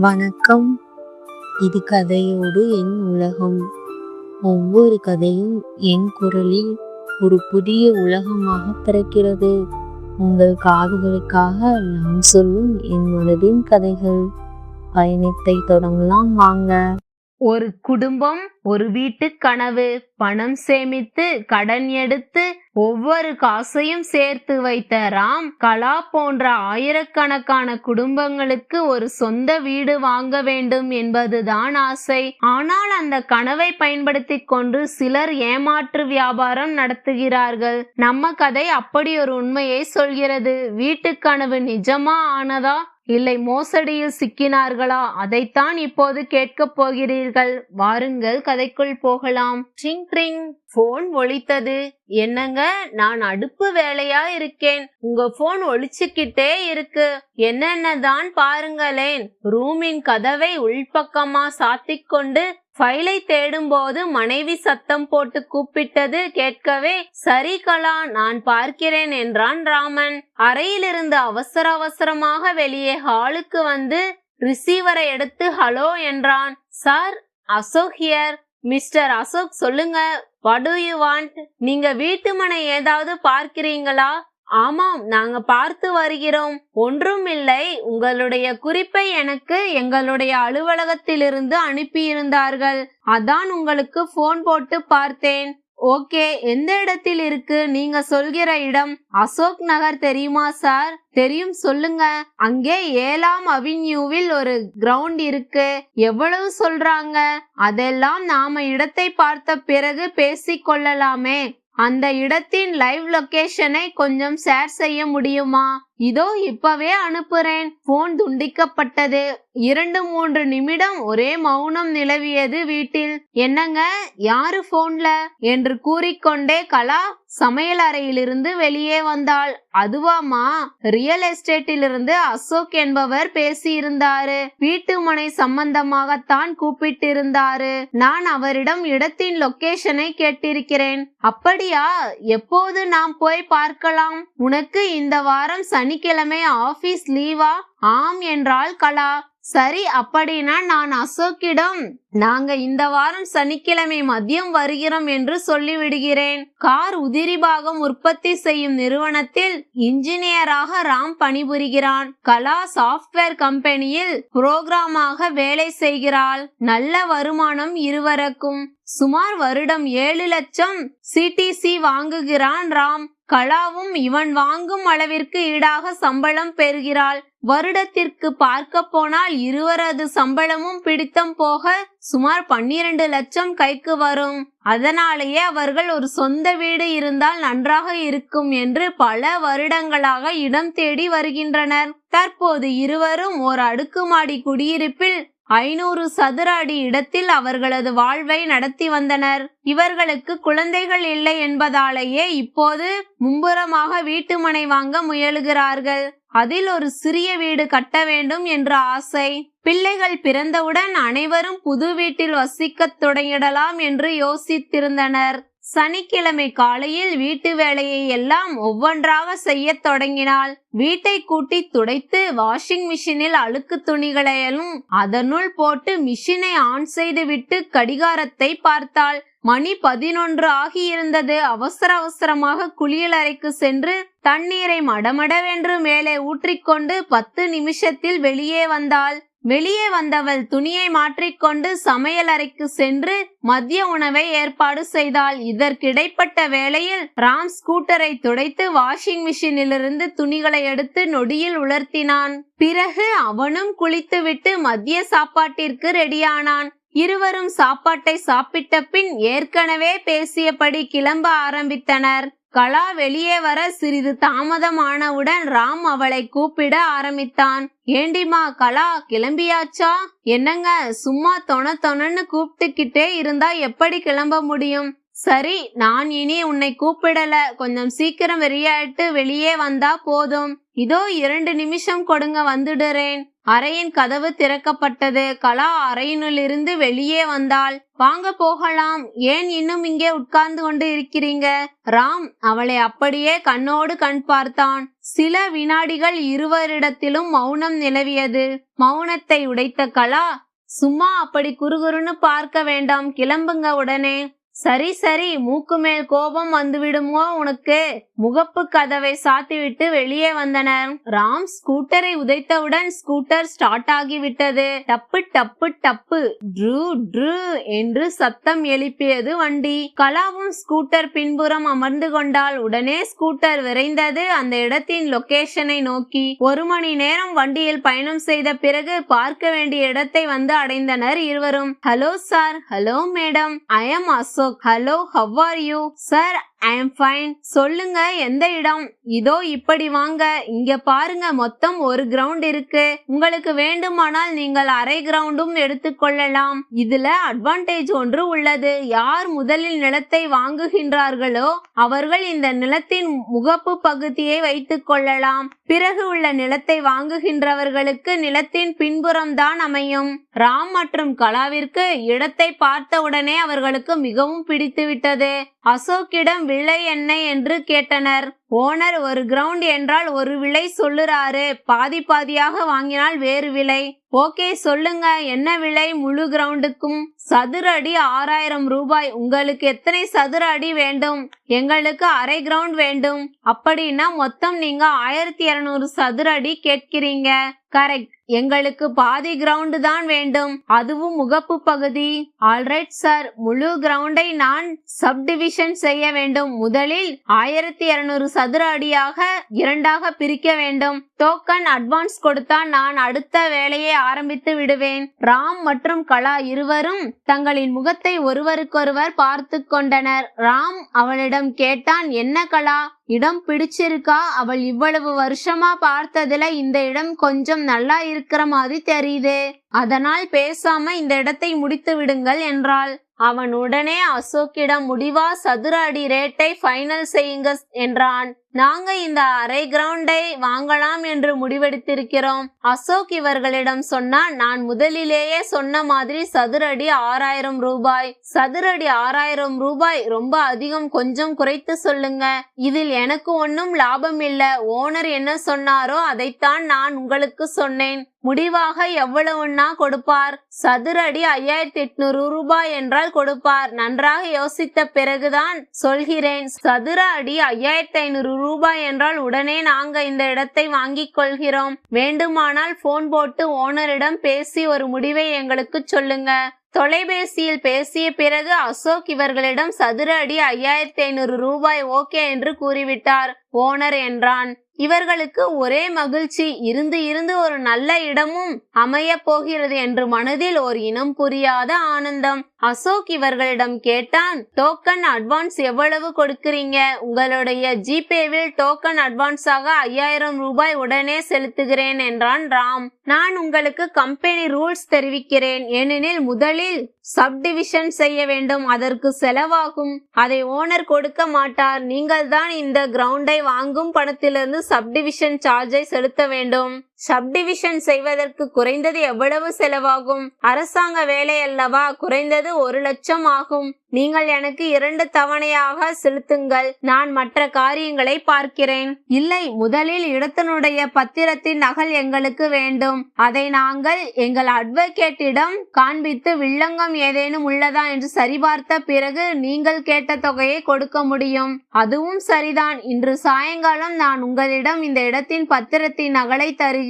வணக்கம். இது கதையோடு என் உலகம். ஒவ்வொரு கதையும் என் குரலில் ஒரு புதிய உலகமாக பிறக்கிறது. உங்கள் காதுகளுக்காக நான் சொல்லும் என் மனதின் கதைகள். பயணத்தை தொடங்கலாம் வாங்க. ஒரு குடும்பம் ஒரு வீட்டு கனவு பணம் சேமித்து கடன் எடுத்து ஒவ்வொரு காசையும் சேர்த்து வைத்த ராம் கலா போன்ற ஆயிரக்கணக்கான குடும்பங்களுக்கு ஒரு சொந்த வீடு வாங்க வேண்டும் என்பதுதான் ஆசை. ஆனால் அந்த கனவை பயன்படுத்திக் கொண்டு சிலர் ஏமாற்று வியாபாரம் நடத்துகிறார்கள். நம்ம கதை அப்படி ஒரு உண்மையை சொல்கிறது. வீட்டு கனவு நிஜமா ஆனதா? இல்லை மோசடியில் சிக்கினார்களா? அதைத்தான் இப்போது கேட்கப் போகிறீர்கள். வாருங்கள் கதைக்குள் போகலாம். Drink drink. போன் ஒழித்தது என்னங்க நான் அடுப்பு வேலையா இருக்கேன்? உங்க போன் ஒழிச்சுக்கிட்டே இருக்கு. என்னென்னதான் பாருங்களேன். ரூமின் கதவை உள்பக்கமா சாத்திக் கொண்டு ஃபைலை தேடும்போது மனைவி சத்தம் போட்டு கூப்பிட்டது கேட்கவே சரி கலா நான் பார்க்கிறேன் என்றான் ராமன். அறையிலிருந்து அவசர அவசரமாக வெளியே ஹாலுக்கு வந்து ரிசீவரை எடுத்து ஹலோ என்றான். Sir Ashok here. Mister Ashok சொல்லுங்க. What do you want? நீங்க வீட்டு மனை ஏதாவது பார்க்கிறீங்களா? ஆமாம் நாங்க பார்த்து வருகிறோம். ஒன்றும் இல்லை. உங்களுடைய குறிப்பை எனக்கு எங்களுடைய அலுவலகத்திலிருந்து அனுப்பியிருந்தார்கள். அதான் உங்களுக்கு போன் போட்டு பார்த்தேன். ஓகே எந்த இடத்தில் இருக்கு? நீங்க சொல்கிற இடம் அசோக் நகர் தெரியுமா சார்? தெரியும் சொல்லுங்க. அங்கே ஏழாம் அவென்யூவில் ஒரு கிரவுண்ட் இருக்கு. எவ்வளவு சொல்றாங்க? அதெல்லாம் நாம இடத்தை பார்த்த பிறகு பேசிக் கொள்ளலாமே. அந்த இடத்தின் லைவ் லொகேஷனை கொஞ்சம் ஷேர் செய்ய முடியுமா? இதோ இப்பவே அனுப்புறேன். போன் துண்டிக்கப்பட்டது. இரண்டு மூன்று நிமிடம் ஒரே மௌனம் நிலவியது வீட்டில். என்னங்க? யாரு போன்ல என்று கூறிக்கொண்டே கலா சமையல் அறையிலிருந்து வெளியே வந்தாள். அதுவாமா ரியல் எஸ்டேட்டிலிருந்து அசோக் என்பவர் பேசியிருந்தாரு. வீட்டு மனை சம்பந்தமாகத்தான் கூப்பிட்டிருந்தாரு. நான் அவரிடம் இடத்தின் லொகேஷனை கேட்டிருக்கிறேன். அப்படியா? எப்போது நாம் போய் பார்க்கலாம்? உனக்கு இந்த வாரம் சனிக்கிழமை ஆபீஸ் லீவா ஆம் என்றாள் கலா. சரி அப்படின்னா நான் அசோக்கிடம். நாங்க இந்த வாரம் சனிக்கிழமை மதியம் வருகிறோம் என்று சொல்லிவிடுகிறேன். கார் உதிரி பாகம் உற்பத்தி செய்யும் நிறுவனத்தில் இன்ஜினியராக ராம் பணிபுரிகிறான். கலா சாஃப்ட்வேர் கம்பெனியில் புரோகிராமாக வேலை செய்கிறாள். நல்ல வருமானம் இருவருக்கும். சுமார் வருடம் ஏழு லட்சம் சிடிசி வாங்குகிறான் ராம். கலாவும் இவன் வாங்கும் அளவிற்கு ஈடாக சம்பளம் பெறுகிறாள். வருடத்திற்கு பார்க்க போனால் இருவரது சம்பளமும் பிடித்தம் போக சுமார் பன்னிரண்டு லட்சம் கைக்கு வரும். அதனாலேயே அவர்கள் ஒரு சொந்த வீடு இருந்தால் நன்றாக இருக்கும் என்று பல வருடங்களாக இடம் தேடி வருகின்றனர். தற்போது இருவரும் ஒரு அடுக்குமாடி குடியிருப்பில் ஐநூறு சதுர அடி இடத்தில் அவர்களது வாழ்வை நடத்தி வந்தனர். இவர்களுக்கு குழந்தைகள் இல்லை என்பதாலேயே இப்போது மும்புறமாக வீட்டுமனை வாங்க முயலுகிறார்கள். அதில் ஒரு சிறிய வீடு கட்ட வேண்டும் என்ற ஆசை. பிள்ளைகள் பிறந்தவுடன் அனைவரும் புது வீட்டில் வசிக்கத் தொடங்கிடலாம் என்று யோசித்திருந்தனர். சனிக்கிழமை காலையில் வீட்டு வேலையை எல்லாம் ஒவ்வொன்றாக செய்யத் தொடங்கினாள். வீட்டை கூட்டி துடைத்து வாஷிங் மிஷினில் அழுக்கு துணிகளையும் அதனுள் போட்டு மிஷினை ஆன் செய்துவிட்டு கடிகாரத்தை பார்த்தாள். மணி பதினொன்று ஆகியிருந்தது. அவசர அவசரமாக குளியலறைக்கு சென்று தண்ணீரை மடமடவென்று மேலே ஊற்றிக்கொண்டு பத்து நிமிஷத்தில் வெளியே வந்தாள். வெளியே வந்தவள் துணியை மாற்றிக்கொண்டு சமையலறைக்கு சென்று மதிய உணவை ஏற்பாடு செய்தாள். இதற்கிடைப்பட்ட வேளையில் ராம் ஸ்கூட்டரை துடைத்து வாஷிங் மிஷினிலிருந்து துணிகளை எடுத்து நொடியில் உலர்த்தினான். பிறகு அவனும் குளித்துவிட்டு மதிய சாப்பாட்டிற்கு ரெடியானான். இருவரும் சாப்பாட்டை சாப்பிட்ட பின் ஏற்கனவே பேசியபடி கிளம்ப ஆரம்பித்தனர். கலா வெளியே வர சிறிது தாமதமானவுடன் ராம் அவளை கூப்பிட ஆரம்பித்தான். ஏண்டிமா கலா கிளம்பியாச்சா? என்னங்க சும்மா தொண தொணன்னு கூப்பிட்டுக்கிட்டே இருந்தா எப்படி கிளம்ப முடியும்? சரி நான் இனி உன்னை கூப்பிடல. கொஞ்சம் சீக்கிரம் வெறியாயிட்டு வெளியே வந்தா போதும். இதோ இரண்டு நிமிஷம் கொடுங்க வந்துடுறேன். அறையின் கதவு திறக்கப்பட்டது. கலா அறையினுள்ளிருந்து வெளியே வந்தாள். வாங்க போகலாம். ஏன் இன்னும் இங்கே உட்கார்ந்து கொண்டு இருக்கிறீங்க? ராம் அவளை அப்படியே கண்ணோடு கண் பார்த்தான். சில வினாடிகள் இருவரிடத்திலும் மௌனம் நிலவியது. மௌனத்தை உடைத்த கலா சும்மா அப்படி குறுகுறுன்னு பார்க்க வேண்டாம். கிளம்புங்க உடனே. சரி சரி மூக்கு மேல் கோபம் வந்துவிடுமோ உனக்கு? முகப்பு கதவை சாத்திவிட்டு வெளியே வந்தனர். ராம் ஸ்கூட்டரை உதைத்தவுடன் ஸ்கூட்டர் ஸ்டார்ட் ஆகிவிட்டது. டப்பு டப்பு டப்பு. ட்ரூ ட்ரூ என்று சத்தம் எழுப்பியது வண்டி. கலாவும் ஸ்கூட்டர் பின்புறம் அமர்ந்து கொண்டால் உடனே ஸ்கூட்டர் விரைந்தது. அந்த இடத்தின் லொகேஷனை நோக்கி ஒரு மணி நேரம் வண்டியில் பயணம் செய்த பிறகு பார்க்க வேண்டிய இடத்தை வந்து அடைந்தனர் இருவரும். Hello sir hello madam. I am Ashok hello how are you sir I am fine சொல்லுங்க எந்த இடம்? இதோ இப்படி வாங்க. இங்க பாருங்க மொத்தம் ஒரு கிரவுண்ட் இருக்கு. உங்களுக்கு வேண்டுமானால் நீங்கள் அரை கிரவுண்டும் எடுத்துக்கொள்ளலாம் இதுல அட்வான்டேஜ் ஒன்று உள்ளது. யார் முதலில் நிலத்தை வாங்குகின்றார்களோ அவர்கள் இந்த நிலத்தின் முகப்பு பகுதியை வைத்துக் கொள்ளலாம். பிறகு உள்ள நிலத்தை வாங்குகின்றவர்களுக்கு நிலத்தின் பின்புறம் தான் அமையும். ராம் மற்றும் கலாவிற்கு இடத்தை பார்த்தவுடனே அவர்களுக்கு மிகவும் பிடித்துவிட்டது. அசோக்கிடம் விலை என்ன என்று கேட்டனர். ஓனர் ஒரு கிரவுண்ட் என்றால் ஒரு விலை சொல்லுறாரு. பாதி பாதியாக வாங்கினால் வேறு விலை. ஓகே சொல்லுங்க. என்ன விலை முழு கிரவுண்டுக்கும் சதுர அடி ஆறாயிரம் ரூபாய். உங்களுக்கு எத்தனை சதுர அடி வேண்டும்? எங்களுக்கு அரை கிரவுண்ட் வேண்டும். அப்படின்னா மொத்தம் நீங்க ஆயிரத்தி இருநூறு சதுர அடி கேட்கிறீங்க. கரெக்ட் எங்களுக்கு பாதி கிரவுண்டு தான் வேண்டும். அதுவும் முகப்பு பகுதி. ஆல்ரைட் சார் முழு கிரவுண்டை நான் சப்டிவிஷன் செய்ய வேண்டும். முதலில் ஆயிரத்தி இருநூறு சதுர அடியாக இரண்டாக பிரிக்க வேண்டும். டோக்கன் அட்வான்ஸ் கொடுத்தா நான் அடுத்த வேலையை ஆரம்பித்து விடுவேன். ராம் மற்றும் கலா இருவரும் தங்களின் முகத்தை ஒருவருக்கொருவர் பார்த்து கொண்டனர். ராம் அவளிடம் கேட்டான் என்ன கலா இடம் பிடிச்சிருக்கா? அவள் இவ்வளவு வருஷமா பார்த்ததுல இந்த இடம் கொஞ்சம் நல்லா இருக்கிற மாதிரி தெரியுது. அதனால் பேசாம இந்த இடத்தை முடித்து விடுங்கள் என்றாள். அவன் உடனே அசோக்கிடம் முடிவா சதுர அடி ரேட்டை ஃபைனல் செய்யுங்க என்றான். நாங்க இந்த அரை கிரவுண்டை வாங்கலாம் என்று முடிவெடுத்திருக்கிறோம். அசோக் இவர்களிடம் சொன்னால் நான் முதலிலேயே சொன்ன மாதிரி சதுர அடி ஆறாயிரம் ரூபாய். சதுர அடி ஆறாயிரம் ரூபாய் ரொம்ப அதிகம் கொஞ்சம் குறைத்து சொல்லுங்க. இதில் எனக்கு ஒன்னும் லாபம் இல்ல. ஓனர் என்ன சொன்னாரோ அதைத்தான் நான் உங்களுக்கு சொன்னேன். முடிவாக எவ்வளவுன்னா கொடுப்பார்? சதுர அடி ஐயாயிரத்தி எட்நூறு ரூபாய் என்றால் கொடுப்பார். நன்றாக யோசித்த பிறகுதான் சொல்கிறேன். சதுர அடி ஐயாயிரத்தி ஐநூறு ரூபாய் என்றால் உடனே நாங்க இந்த இடத்தை வாங்கிக் கொள்கிறோம். வேண்டுமானால் போன் போட்டு ஓனரிடம் பேசி ஒரு முடிவை எங்களுக்கு சொல்லுங்க. தொலைபேசியில் பேசிய பிறகு அசோக் இவர்களிடம் சதுர அடி ஐயாயிரத்தி ஐநூறு ரூபாய் ஓகே என்று கூறிவிட்டார். ஓனர் என்றான். இவர்களுக்கு ஒரே மகிழ்ச்சி. இருந்து இருந்து ஒரு நல்ல இடமும் அமைய போகிறது என்று மனதில் ஒரு இனம் புரியாத ஆனந்தம். அசோக் இவர்களிடம் கேட்டான் டோக்கன் அட்வான்ஸ் எவ்வளவு கொடுக்கிறீங்க? உங்களுடைய ஜிபேவில் டோக்கன் அட்வான்ஸாக ஐயாயிரம் ரூபாய் உடனே செலுத்துகிறேன் என்றான் ராம். நான் உங்களுக்கு கம்பெனி ரூல்ஸ் தெரிவிக்கிறேன். ஏனெனில் முதலில் சப்டிவிஷன் செய்ய வேண்டும் அதற்கு செலவாகும். அதை ஓனர் கொடுக்க மாட்டார். நீங்கள் தான் இந்த கிரவுண்டை வாங்கும் பணத்திலிருந்து சப்டிவிஷன் சார்ஜை செலுத்த வேண்டும். சப்டிவிஷன் செய்வதற்கு குறைந்தது எவ்வளவு செலவாகும்? அரசாங்க வேலை அல்லவா? குறைந்தது ஒரு லட்சம் ஆகும். நீங்கள் எனக்கு இரண்டு தவணையாக செலுத்துங்கள். நான் மற்ற காரியங்களை பார்க்கிறேன். இல்லை முதலில் இடத்தினுடைய பத்திரத்தின் நகல் எங்களுக்கு வேண்டும். அதை நாங்கள் எங்கள் அட்வொகேட்டிடம் காண்பித்து வில்லங்கம் ஏதேனும் உள்ளதா என்று சரிபார்த்த பிறகு நீங்கள் கேட்ட தொகையை கொடுக்க முடியும். அதுவும் சரிதான். இன்று சாயங்காலம் நான் உங்களிடம் இந்த இடத்தின் பத்திரத்தின் நகலை தருகிறேன்.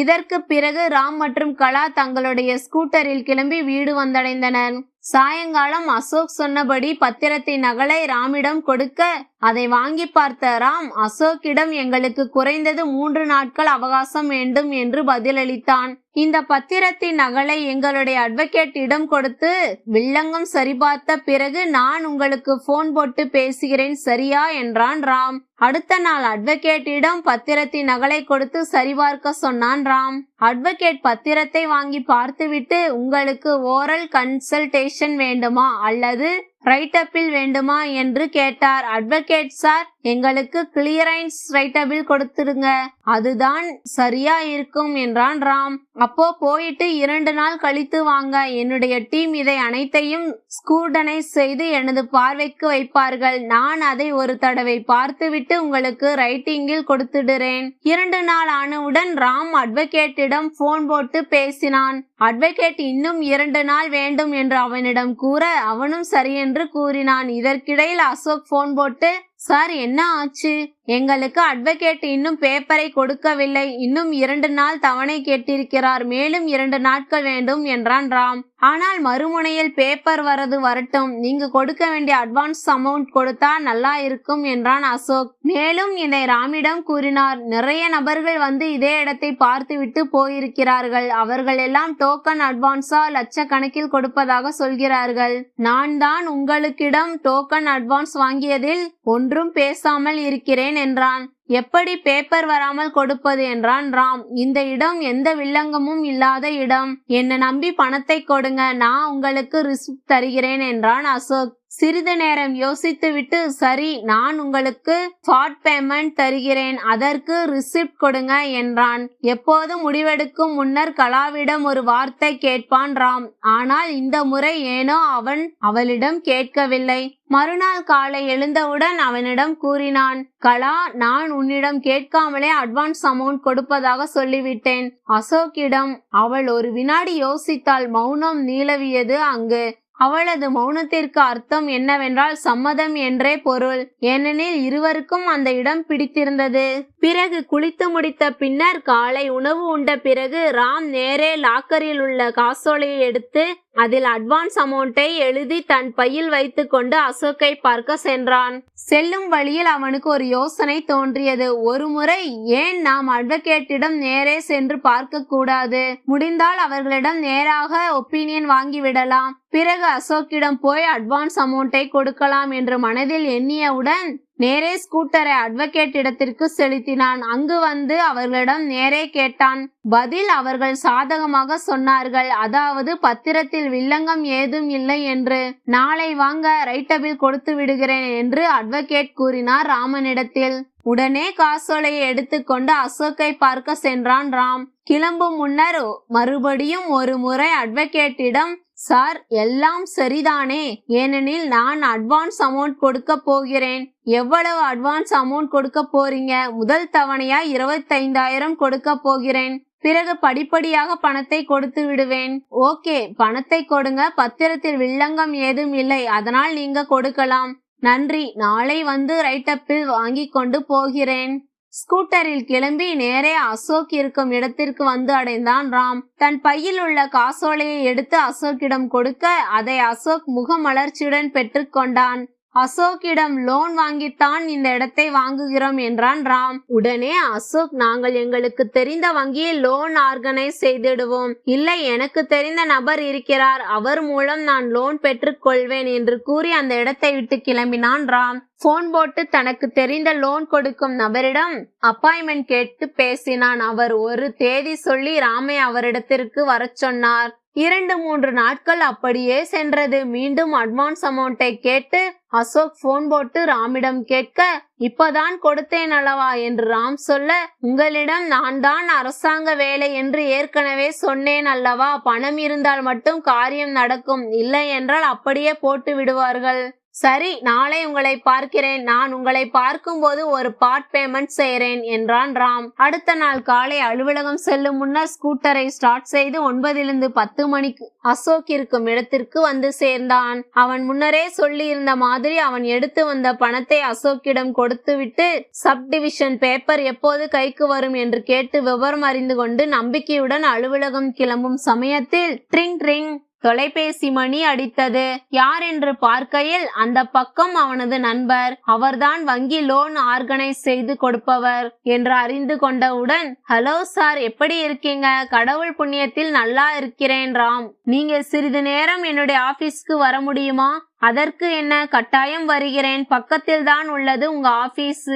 இதற்கு பிறகு ராம் மற்றும் கலா தங்களுடைய ஸ்கூட்டரில் கிளம்பி வீடு வந்தடைந்தனர். சாயங்காலம் அசோக் சொன்னபடி பத்திரத்தின் நகலை ராமிடம் கொடுக்க அதை வாங்கி பார்த்த ராம் அசோக்கிடம் எங்களுக்கு குறைந்தது மூன்று நாட்கள் அவகாசம் வேண்டும் என்று பதிலளித்தான். இந்த பத்திரத்தின் நகலை எங்களுடைய அட்வொகேட்டிடம் கொடுத்து வில்லங்கம் சரிபார்த்த பிறகு நான் உங்களுக்கு போன் போட்டு பேசுகிறேன் சரியா? என்றான் ராம். அடுத்த நாள் அட்வொகேட்டிடம் பத்திரத்தின் நகலை கொடுத்து சரிபார்க்க சொன்னான் ராம். அட்வொகேட் பத்திரத்தை வாங்கி பார்த்துவிட்டு உங்களுக்கு ஓரல் கன்சல்டேஷன் வேண்டுமா? அல்லது ரைட்டப்பில் வேண்டுமா? என்று கேட்டார். அட்வொகேட் சார் எங்களுக்கு கிளியரன்ஸ் ரைட்டபிள் கொடுத்துடுங்க அதுதான் சரியா இருக்கும் என்றான் ராம். அப்போ போயிட்டு இரண்டு நாள் கழித்து வாங்க. என்னுடைய டீம் இதை அனைத்தையும் ஸ்கூடனைஸ் செய்து எனது பார்வைக்கு வைப்பார்கள். நான் அதை ஒரு தடவை பார்த்துவிட்டு உங்களுக்கு ரைட்டிங்கில் கொடுத்துடுறேன். இரண்டு நாள் ஆனவுடன் ராம் அட்வொகேட்டிடம் போன் போட்டு பேசினான். அட்வொகேட் இன்னும் இரண்டு நாள் வேண்டும் என்று அவனிடம் கூற அவனும் சரியென்று கூறினான். இதற்கிடையில் அசோக் போன் போட்டு சார் என்ன ஆச்சு? எங்களுக்கு அட்வொகேட் இன்னும் பேப்பரை கொடுக்கவில்லை. இன்னும் இரண்டு நாள் தவணை கேட்டிருக்கிறார். மேலும் இரண்டு நாட்கள் வேண்டும் என்றான் ராம். ஆனால் மறுமுனையில் பேப்பர் வரது வரட்டும். நீங்க கொடுக்க வேண்டிய அட்வான்ஸ் அமௌண்ட் கொடுத்தா நல்லா இருக்கும் என்றான் அசோக். மேலும் இதை ராமிடம் கூறினார். நிறைய நபர்கள் வந்து இதே இடத்தை பார்த்துவிட்டு போயிருக்கிறார்கள். அவர்கள் எல்லாம் டோக்கன் அட்வான்ஸா லட்சக்கணக்கில் கொடுப்பதாக சொல்கிறார்கள். நான் தான் உங்களுக்கிடம் டோக்கன் அட்வான்ஸ் வாங்கியதில் ஒன்றும் பேசாமல் இருக்கிறேன் என்றான். எப்படி பேப்பர் வராமல் கொடுப்பது என்றான் ராம். இந்த இடம் எந்த வில்லங்கமும் இல்லாத இடம். என்னை நம்பி பணத்தை கொடுங்க நான் உங்களுக்கு ரிசிப்ட் தருகிறேன் என்றான் அசோக். சிறிது நேரம் யோசித்துவிட்டு சரி நான் உங்களுக்கு ஃபாட் பேமெண்ட் தருகிறேன் அதற்கு ரிசிப்ட் கொடுங்க என்றான். எப்போது முடிவெடுக்கும் முன்னர் கலாவிடம் ஒரு வார்த்தை கேட்பான் ராம். ஆனால் இந்த முறை ஏனோ அவன் அவளிடம் கேட்கவில்லை. மறுநாள் காலை எழுந்தவுடன் அவனிடம் கூறினான் கலா நான் உன்னிடம் கேட்காமலே அட்வான்ஸ் அமௌண்ட் கொடுப்பதாக சொல்லிவிட்டேன். அசோக்கிடம் அவள் ஒரு வினாடி யோசித்தால் மௌனம் நீளவியது அங்கு. அவளது மௌனத்திற்கு அர்த்தம் என்னவென்றால் சம்மதம் என்றே பொருள். ஏனெனில் இருவருக்கும் அந்த இடம் பிடித்திருந்தது. பிறகு குளித்து முடித்த பின்னர் காலை உணவு உண்ட பிறகு ராம் நேரே லாக்கரில் உள்ள காசோலையை எடுத்து அதில் அட்வான்ஸ் அமௌண்ட்டை எழுதி தன் பையில் வைத்துக்கொண்டு அசோக்கை பார்க்க சென்றான். செல்லும் வழியில் அவனுக்கு ஒரு யோசனை தோன்றியது. ஒரு முறை ஏன் நாம் அட்வொகேட்டிடம் நேரே சென்று பார்க்க கூடாது? முடிந்தால் அவர்களிடம் நேராக ஒப்பீனியன் வாங்கிவிடலாம் பிறகு அசோக்கிடம் போய் அட்வான்ஸ் அமௌண்ட்டை கொடுக்கலாம் என்று மனதில் எண்ணியவுடன் நேரே ஸ்கூட்டரை அட்வொகேட் இடத்திற்கு செலுத்தினான். அங்கு வந்து அவர்களிடம் நேரே கேட்டான். பதில் அவர்கள் சாதகமாக சொன்னார்கள். அதாவது பத்திரத்தில் வில்லங்கம் ஏதும் இல்லை என்று. நாளை வாங்க ரைட்டபில் கொடுத்து விடுகிறேன் என்று அட்வொகேட் கூறினார் ராமனிடத்தில். உடனே காசோலையை எடுத்துக்கொண்டு அசோக்கை பார்க்க சென்றான் ராம். கிளம்பும் முன்னர் மறுபடியும் ஒரு முறை அட்வொகேட்டிடம் சார் எல்லாம் சரிதானே? ஏனெனில் நான் அட்வான்ஸ் அமௌண்ட் கொடுக்க போகிறேன். எவ்வளவு அட்வான்ஸ் அமௌண்ட் கொடுக்க போறீங்க? முதல் தவணையா இருபத்தைந்தாயிரம் கொடுக்க போகிறேன். பிறகு படிப்படியாக பணத்தை கொடுத்து விடுவேன். ஓகே பணத்தை கொடுங்க. பத்திரத்தில் வில்லங்கம் ஏதும் இல்லை. அதனால் நீங்க கொடுக்கலாம். நன்றி. நாளை வந்து ரைட்டப்பில் வாங்கி கொண்டு போகிறேன். ஸ்கூட்டரில் கிளம்பி நேரே அசோக் இருக்கும் இடத்திற்கு வந்து அடைந்தான் ராம். தன் பையில் உள்ள காசோலையை எடுத்து அசோக்கிடம் கொடுக்க அதை அசோக் முகமலர்ச்சியுடன் பெற்றுக்கொண்டான் அசோக்கிடம் லோன் வாங்கித்தான் இந்த இடத்தை வாங்குகிறோம் என்றான் ராம். உடனே அசோக் நாங்கள் எங்களுக்கு தெரிந்த வங்கியில் லோன் ஆர்கனைஸ் செய்திடுவோம். இல்லை எனக்கு தெரிந்த நபர் இருக்கிறார். அவர் மூலம் நான் லோன் பெற்றுக் கொள்வேன் என்று கூறி அந்த இடத்தை விட்டு கிளம்பினான் ராம். போன் போட்டு தனக்கு தெரிந்த லோன் கொடுக்கும் நபரிடம் அப்பாயின்மெண்ட் கேட்டு பேசினான். அவர் ஒரு தேதி சொல்லி ராமை அவரிடத்திற்கு வரச் சொன்னார். இரண்டு மூன்று நாட்கள் அப்படியே சென்றது. மீண்டும் அட்வான்ஸ் அமௌண்ட்டை கேட்டு அசோக் போன் போட்டு ராமிடம் கேட்க இப்பதான் கொடுத்தேன் அல்லவா? என்று ராம் சொல்ல உங்களிடம் நான் தான் அரசாங்க வேலை என்று ஏற்கனவே சொன்னேன் அல்லவா? பணம் இருந்தால் மட்டும் காரியம் நடக்கும். இல்லை என்றால் அப்படியே போட்டு விடுவார்கள். சரி நாளை உங்களை பார்க்கிறேன். நான் உங்களை பார்க்கும்போது ஒரு பார்ட் பேமெண்ட் செய்கிறேன் என்றான் ராம். அடுத்த நாள் காலை அலுவலகம் செல்லும் முன்னர் ஸ்கூட்டரை ஸ்டார்ட் செய்து ஒன்பதிலிருந்து பத்து மணிக்கு அசோக் இருக்கும் இடத்திற்கு வந்து சேர்ந்தான். அவன் முன்னரே சொல்லியிருந்த மாதிரி அவன் எடுத்து வந்த பணத்தை அசோக்கிடம் கொடுத்துவிட்டு சப் டிவிஷன் பேப்பர் எப்போது கைக்கு வரும் என்று கேட்டு விவரம் அறிந்து கொண்டு நம்பிக்கையுடன் அலுவலகம் கிளம்பும் சமயத்தில் ட்ரிங் ட்ரிங் தொலைபேசி மணி அடித்தது. யார் என்று பார்க்கையில் அந்த பக்கம் அவனது நண்பர் அவர்தான் வங்கி லோன் ஆர்கனைஸ் செய்து கொடுப்பவர் என்று அறிந்து கொண்டவுடன் ஹலோ சார் எப்படி இருக்கீங்க? கடவுள் புண்ணியத்தில் நல்லா இருக்கிறேன் ராம். நீங்க சிறிது நேரம் என்னுடைய ஆபீஸ்க்கு வர முடியுமா? அதற்கு என்ன கட்டாயம் வருகிறேன்? பக்கத்தில் தான் உள்ளது உங்க ஆபீஸ்.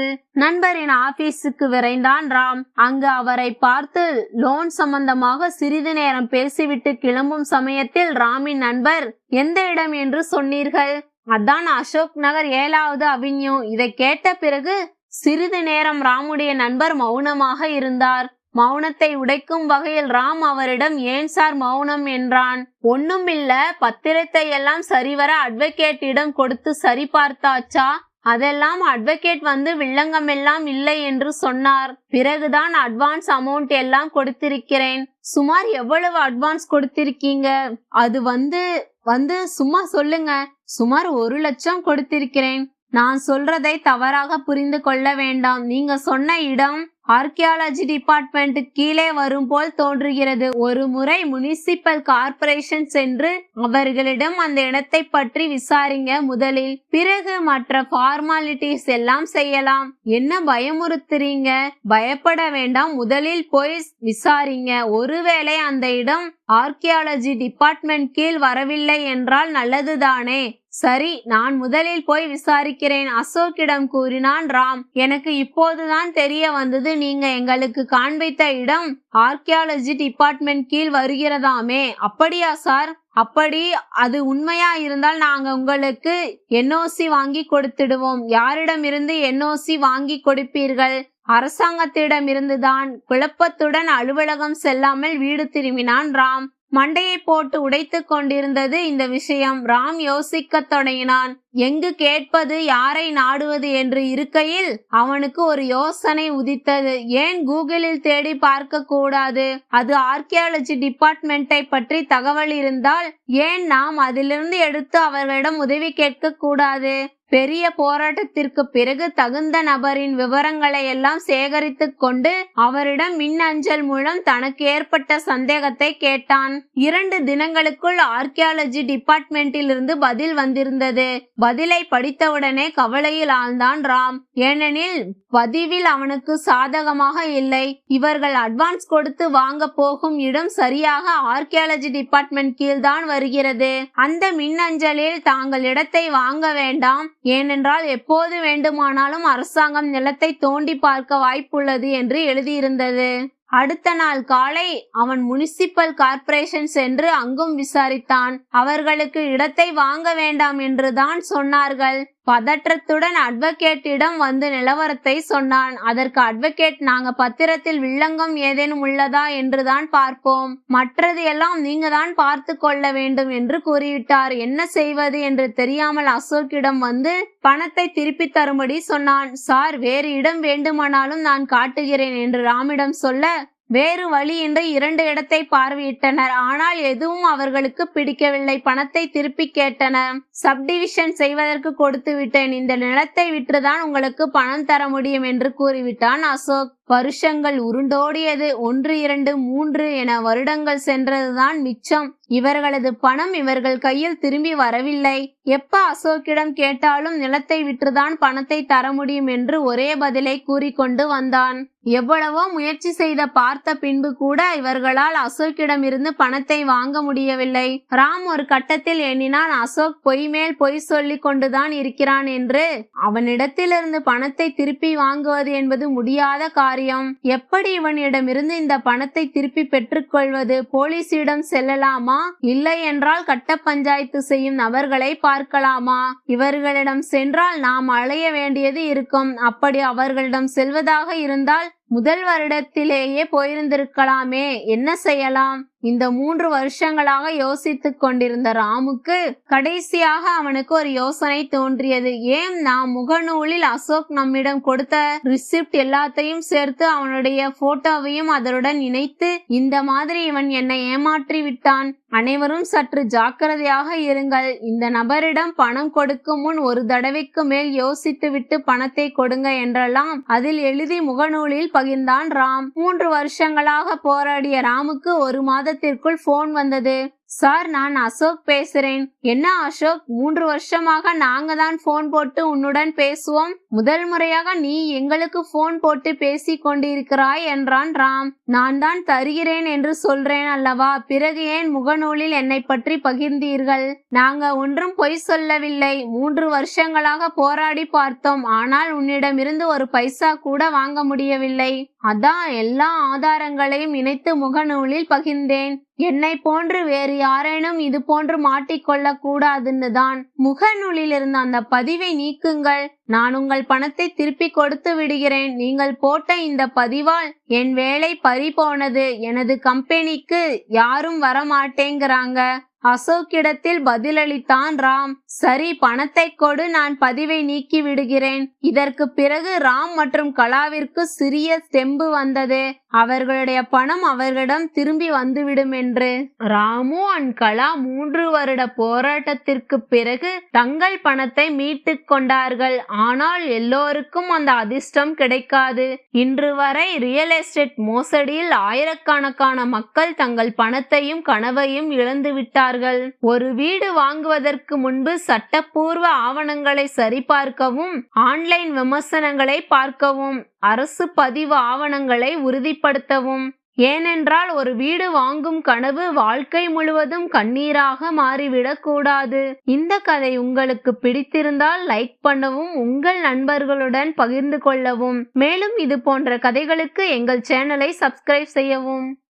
நண்பரின் ஆபீஸுக்கு விரைந்தான் ராம். அங்கு அவரை பார்த்து லோன் சம்பந்தமாக சிறிது நேரம் பேசிவிட்டு கிளம்பும் சமயத்தில் ராமின் நண்பர் எந்த இடம் என்று சொன்னீர்கள்? அதான் அசோக் நகர் ஏழாவது அவென்யூ. இதை கேட்ட பிறகு சிறிது நேரம் ராமுடைய நண்பர் மௌனமாக இருந்தார். மௌனத்தை உடைக்கும் வகையில் ராம் அவரிடம் ஏன் சார் மௌனம்? என்றான். ஒண்ணுமில்ல பத்திரத்தை எல்லாம் சரிவர அட்வொகேட்டிடம் கொடுத்து சரி பார்த்தாச்சா? அதெல்லாம் அட்வொகேட் வந்து வில்லங்கம் எல்லாம் இல்லை என்று சொன்னார். பிறகுதான் அட்வான்ஸ் அமௌண்ட் எல்லாம் கொடுத்திருக்கிறேன். சுமார் எவ்வளவு அட்வான்ஸ் கொடுத்திருக்கீங்க? அது வந்து வந்து சும்மா சொல்லுங்க. சுமார் ஒரு லட்சம் கொடுத்திருக்கிறேன். நான் சொல்றதை தவறாக புரிந்து கொள்ள வேண்டாம். நீங்க சொன்ன இடம் ஆர்கியாலஜி டிபார்ட்மெண்ட் கீழே வரும் போல் தோன்றுகிறது. ஒரு முறை முனிசிபல் கார்ப்பரேஷன் சென்று அவர்களிடம் அந்த இடத்தை பற்றி விசாரிங்க. முதலில் பிறகு மற்ற ஃபார்மாலிட்டிஸ் எல்லாம் செய்யலாம். என்ன பயமுறுத்துறீங்க? பயப்பட வேண்டாம். முதலில் போய் விசாரிங்க. ஒருவேளை அந்த இடம் ஆர்கியாலஜி டிபார்ட்மெண்ட் கீழ் வரவில்லை என்றால் நல்லதுதானே. சரி நான் முதலில் போய் விசாரிக்கிறேன். அசோக்கிடம் கூறினான் ராம் எனக்கு இப்போதுதான் தெரிய வந்தது. நீங்க எங்களுக்கு காண்பித்த இடம் ஆர்கியாலஜி டிபார்ட்மெண்ட் கீழ் வருகிறதாமே. அப்படியா சார்? அப்படி அது உண்மையா இருந்தால் நாங்க உங்களுக்கு என்ஓசி வாங்கி கொடுத்துடுவோம். யாரிடமிருந்து என்ஓசி வாங்கி கொடுப்பீர்கள்? அரசாங்கத்திடமிருந்துதான். குழப்பத்துடன் அலுவலகம் செல்லாமல் வீடு திரும்பினான் ராம் மண்டையை போட்டு உடைத்து கொண்டிருந்தது இந்த விஷயம். ராம் யோசிக்கத் தொடங்கினான். எங்கு கேட்பது யாரை நாடுவது என்று இருக்கையில் அவனுக்கு ஒரு யோசனை உதித்தது. ஏன் கூகுளில் தேடி பார்க்க கூடாது? அது ஆர்கியாலஜி டிபார்ட்மெண்ட்டை பற்றி தகவல் இருந்தால் ஏன் நாம் அதிலிருந்து எடுத்து அவர்களிடம் உதவி கேட்க கூடாது? பெரிய போராட்டத்திற்கு பிறகு தகுந்த நபரின் விவரங்களை எல்லாம் சேகரித்து கொண்டு அவரிடம் மின்னஞ்சல் மூலம் தனக்கு ஏற்பட்ட சந்தேகத்தை கேட்டான். இரண்டு தினங்களுக்குள் ஆர்கியாலஜி டிபார்ட்மெண்டில் இருந்து பதில் வந்திருந்தது. பதிலை படித்தவுடனே கவலையில் ஆழ்ந்தான் ராம். ஏனெனில் பதிவில் அவனுக்கு சாதகமாக இல்லை. இவர்கள் அட்வான்ஸ் கொடுத்து வாங்க போகும் இடம் சரியாக ஆர்கியாலஜி டிபார்ட்மெண்ட் கீழ்தான் வருகிறது. அந்த மின்னஞ்சலில் தாங்கள் இடத்தை வாங்க வேண்டாம். ஏனென்றால் எப்போது வேண்டுமானாலும் அரசாங்கம் நிலத்தை தோண்டி பார்க்க வாய்ப்புள்ளது என்று எழுதியிருந்தது. அடுத்த நாள் காலை அவன் முனிசிபல் கார்ப்பரேஷன் சென்று அங்கும் விசாரித்தான். அவர்களுக்கு இடத்தை வாங்க வேண்டாம் என்றுதான் சொன்னார்கள். பதற்றத்துடன் அட்வொகேட்டிடம் வந்து நிலவரத்தை சொன்னான். அதற்கு அட்வொகேட் நாங்க பத்திரத்தில் வில்லங்கம் ஏதேனும் உள்ளதா என்றுதான் பார்ப்போம். மற்றது எல்லாம் நீங்க தான் பார்த்து கொள்ள வேண்டும் என்று கூறிவிட்டார். என்ன செய்வது? என்று தெரியாமல் அசோக்கிடம் வந்து பணத்தை திருப்பி தரும்படி சொன்னான். சார் வேறு இடம் வேண்டுமானாலும் நான் காட்டுகிறேன் என்று ராமிடம் சொல்ல வேறு வழியின்றி இரண்டு இடத்தை பார்வையிட்டனர். ஆனால் எதுவும் அவர்களுக்கு பிடிக்கவில்லை. பணத்தை திருப்பி கேட்டனர் சப்டிவிஷன் செய்வதற்கு கொடுத்து விட்டேன் இந்த நிலத்தை விற்றுதான் உங்களுக்கு பணம் தர முடியும் என்று கூறிவிட்டான் அசோக். வருஷங்கள் உருண்டோடியது ஒன்று இரண்டு மூன்று என வருடங்கள் சென்றதுதான் மிச்சம். இவர்களது பணம் இவர்கள் கையில் திரும்பி வரவில்லை. எப்ப அசோக்கிடம் கேட்டாலும் நிலத்தை விற்றுதான் பணத்தை தர முடியும் என்று ஒரே பதிலை கூறிக்கொண்டு வந்தான். எவ்வளவோ முயற்சி செய்த பார்த்த பின்பு கூட இவர்களால் அசோக்கிடம் இருந்து பணத்தை வாங்க முடியவில்லை. ராம் ஒரு கட்டத்தில் எண்ணினான் அசோக் பொய் மேல் பொய் சொல்லிக் கொண்டுதான் இருக்கிறான் என்று. அவனிடத்திலிருந்து பணத்தை திருப்பி வாங்குவது என்பது முடியாத காரியம் எப்படி இவனிடமிருந்து இந்த பணத்தை திருப்பி பெற்றுக்கொள்வது? போலீசிடம் செல்லலாமா? இல்லை என்றால் கட்ட பஞ்சாயத்து செய்யும் நபர்களை பார்க்கலாமா? இவர்களிடம் சென்றால் நாம் அலைய வேண்டியது இருக்கும். அப்படி அவர்களிடம் செல்வதாக இருந்தால் முதல் வருடத்திலேயே போயிருந்திருக்கலாமே. என்ன செய்யலாம்? இந்த மூன்று வருஷங்களாக யோசித்துக் கொண்டிருந்த ராமுக்கு கடைசியாக அவனுக்கு ஒரு யோசனை தோன்றியது. ஏன் நாம் முகநூலில் அசோக் நம்மிடம் கொடுத்த ரிசிப்ட் எல்லாத்தையும் சேர்த்து அவனுடைய போட்டோவையும் அதனுடன் இணைத்து இந்த மாதிரி இவன் என்னை ஏமாற்றி விட்டான். அனைவரும் சற்று ஜாக்கிரதையாக இருங்கள். இந்த நபரிடம் பணம் கொடுக்கும் முன் ஒரு தடவைக்கு மேல் யோசித்து விட்டு பணத்தை கொடுங்க என்றெல்லாம் அதில் எழுதி முகநூலில் பகிர்ந்தான் ராம். மூன்று வருஷங்களாக போராடிய ராமுக்கு ஒரு மாதத்திற்குள் போன் வந்தது. சார் நான் அசோக் பேசுறேன். என்ன அசோக்? மூன்று வருஷமாக நாங்க தான் போன் போட்டு உன்னுடன் பேசுவோம். முதல் முறையாக நீ எங்களுக்கு போன் போட்டு பேசி கொண்டிருக்கிறாய் என்றான் ராம். நான் தான் தருகிறேன் என்று சொல்றேன் அல்லவா? பிறகு ஏன் முகநூலில் என்னை பற்றி பகிர்ந்தீர்கள்? நாங்க ஒன்றும் பொய் சொல்லவில்லை. மூன்று வருஷங்களாக போராடி பார்த்தோம். ஆனால் உன்னிடமிருந்து ஒரு பைசா கூட வாங்க முடியவில்லை. அதான் எல்லா ஆதாரங்களையும் இணைத்து முகநூலில் பகிர்ந்தேன். என்னை போன்று வேறு யாரேனும் இது போன்று மாட்டிக்கொள்ள கூடாதுன்னு தான் முகநூலில் இருந்த அந்த பதிவை நீக்குங்கள். நான் உங்கள் பணத்தை திருப்பி கொடுத்து விடுகிறேன். நீங்கள் போட்ட இந்த பதிவால் என் வேலை பறி போனது எனது கம்பெனிக்கு யாரும் வர மாட்டேங்கிறாங்க அசோக்கிடத்தில் பதிலளித்தான் ராம் சரி பணத்தை கொடு நான் பதிவை நீக்கி விடுகிறேன். இதற்கு பிறகு ராம் மற்றும் கலாவிற்கு சிறிய தெம்பு வந்தது. அவர்களுடைய பணம் அவர்களிடம் திரும்பி வந்துவிடும் என்று. ராமு அண்ட் கலா மூன்று வருட போராட்டத்திற்கு பிறகு தங்கள் பணத்தை மீட்டுக் கொண்டார்கள். ஆனால் எல்லோருக்கும் அந்த அதிர்ஷ்டம் கிடைக்காது. இன்று வரை ரியல் எஸ்டேட் மோசடியில் ஆயிரக்கணக்கான மக்கள் தங்கள் பணத்தையும் கனவையும் இழந்து விட்டார்கள் ஒரு வீடு வாங்குவதற்கு முன்பு சட்டப்பூர்வ ஆவணங்களை சரிபார்க்கவும் ஆன்லைன் விமர்சனங்களை பார்க்கவும் அரசு பதிவு ஆவணங்களை உறுதிப்படுத்தவும். ஏனென்றால் ஒரு வீடு வாங்கும் கனவு வாழ்க்கை முழுவதும் கண்ணீராக மாறிவிடக் கூடாது. இந்த கதை உங்களுக்கு பிடித்திருந்தால் லைக் பண்ணவும் உங்கள் நண்பர்களுடன் பகிர்ந்து கொள்ளவும். மேலும் இது போன்ற கதைகளுக்கு எங்கள் சேனலை சப்ஸ்கிரைப் செய்யவும்.